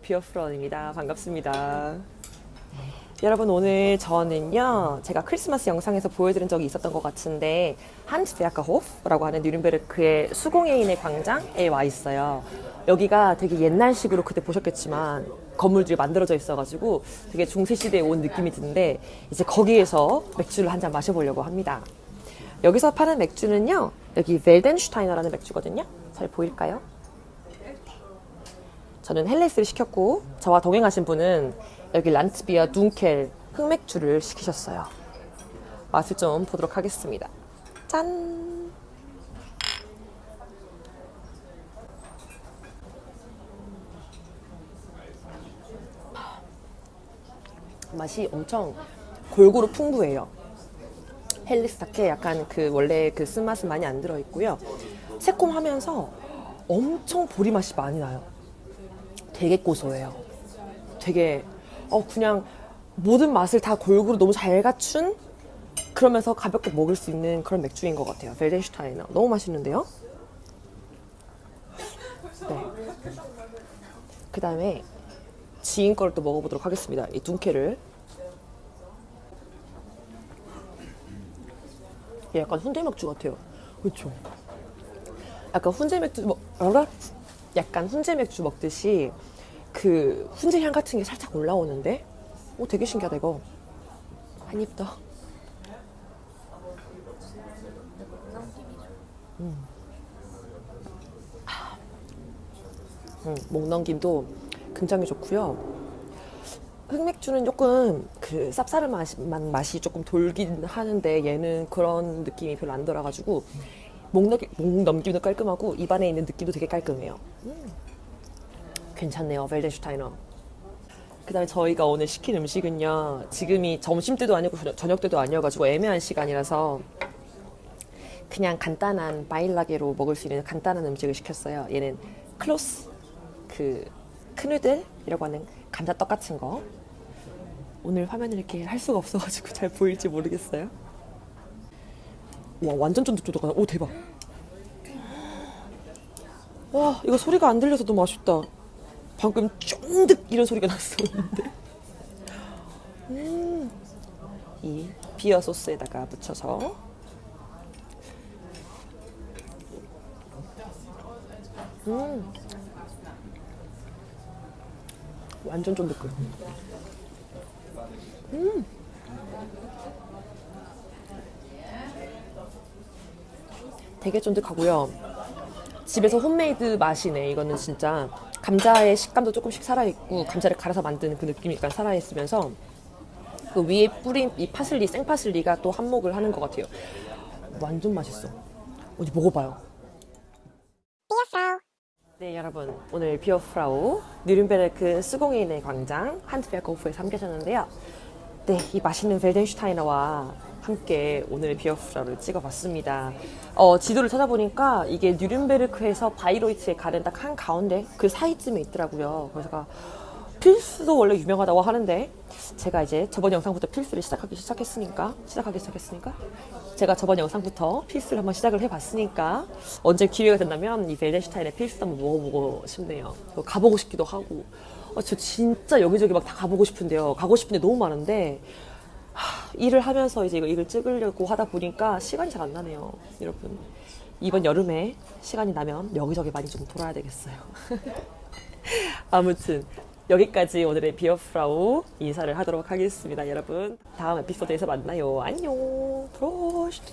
비어프런입니다. 반갑습니다. 여러분 오늘 저는요 제가 크리스마스 영상에서 보여드린 적이 있었던 것 같은데 한트베아카호프라고 하는 뉴른베르크의 수공예인의 광장에 와 있어요. 여기가 되게 옛날식으로 그때 보셨겠지만 건물들이 만들어져 있어가지고 되게 중세 시대에 온 느낌이 드는데 이제 거기에서 맥주를 한 잔 마셔보려고 합니다. 여기서 파는 맥주는요 여기 벨덴슈타이너라는 맥주거든요. 잘 보일까요? 저는 헬레스를 시켰고 저와 동행하신 분은 여기 란트비아 둔켈 흑맥주를 시키셨어요. 맛을 좀 보도록 하겠습니다. 짠! 맛이 엄청 골고루 풍부해요. 헬리스타케 약간 그 원래 그 쓴맛은 많이 안 들어 있고요. 새콤하면서 엄청 보리 맛이 많이 나요. 되게 고소해요. 되게 어 그냥 모든 맛을 다 골고루 너무 잘 갖춘 그러면서 가볍게 먹을 수 있는 그런 맥주인 것 같아요. 벨덴슈타이너 너무 맛있는데요. 네. 그 다음에 지인 거를 또 먹어보도록 하겠습니다. 이 둔케를. 얘 약간 훈제 맥주 같아요. 그렇죠? 약간 훈제 맥주 먹, 뭐라? 약간 훈제 맥주 먹듯이 그 훈제 향 같은 게 살짝 올라오는데, 오 되게 신기하다 이거. 한 입 더. 음, 목 넘김도 굉장히 좋고요. 흑맥주는 조금 그 쌉싸름한 맛이 조금 돌긴 하는데 얘는 그런 느낌이 별로 안 돌아가지고 목, 넘기, 목 넘김도 깔끔하고 입안에 있는 느낌도 되게 깔끔해요. 음, 괜찮네요, 벨덴슈타이너. 그 다음에 저희가 오늘 시킨 음식은요, 지금이 점심 때도 아니고 저녁- 저녁 때도 아니어가지고 애매한 시간이라서 그냥 간단한 바일라게로 먹을 수 있는 간단한 음식을 시켰어요. 얘는 클로스, 그 크누들이라고 하는 감자떡 같은 거. 오늘 화면을 이렇게 할 수가 없어가지고 잘 보일지 모르겠어요. 와 완전 쫀득쫀득하다. 오 대박. 와 이거 소리가 안 들려서 너무 아쉽다. 방금 쫀득 이런 소리가 났었는데. 음, 이 비어 소스에다가 묻혀서 음. 완전 쫀득해. 음. 되게 쫀득하고요. 집에서 홈메이드 맛이네. 이거는 진짜 감자의 식감도 조금씩 살아있고 감자를 갈아서 만든 그 느낌이 약간 살아있으면서 그 위에 뿌린 이 파슬리, 생파슬리가 또 한몫을 하는 것 같아요. 완전 맛있어. 어디 먹어봐요. 네 여러분 오늘 비어프라우 뉴른베르크 스공인의 광장 한트베르크호프에서 함께 하셨는데요 네 이 맛있는 벨덴슈타이너와 함께 오늘 비어프라우를 찍어봤습니다 어, 지도를 찾아보니까 이게 뉴른베르크에서 바이로이트에 가는 딱 한 가운데 그 사이쯤에 있더라고요 그래서 제가 필스도 원래 유명하다고 하는데 제가 이제 저번 영상부터 필스를 시작하기 시작했으니까 시작하기 시작했으니까 제가 저번 영상부터 필스를 한번 시작을 해봤으니까 언제 기회가 된다면 이 벨덴슈타인의 필스 한번 먹어보고 싶네요. 그거 가보고 싶기도 하고 어, 저 진짜 여기저기 막 다 가보고 싶은데요. 가고 싶은 데 너무 많은데 하, 일을 하면서 이제 이걸 찍으려고 하다 보니까 시간이 잘 안 나네요, 여러분. 이번 여름에 시간이 나면 여기저기 많이 좀 돌아야 되겠어요. 아무튼 여기까지 오늘의 비어프라우 인사를 하도록 하겠습니다, 여러분. 다음 에피소드에서 만나요. 안녕. 프로스트.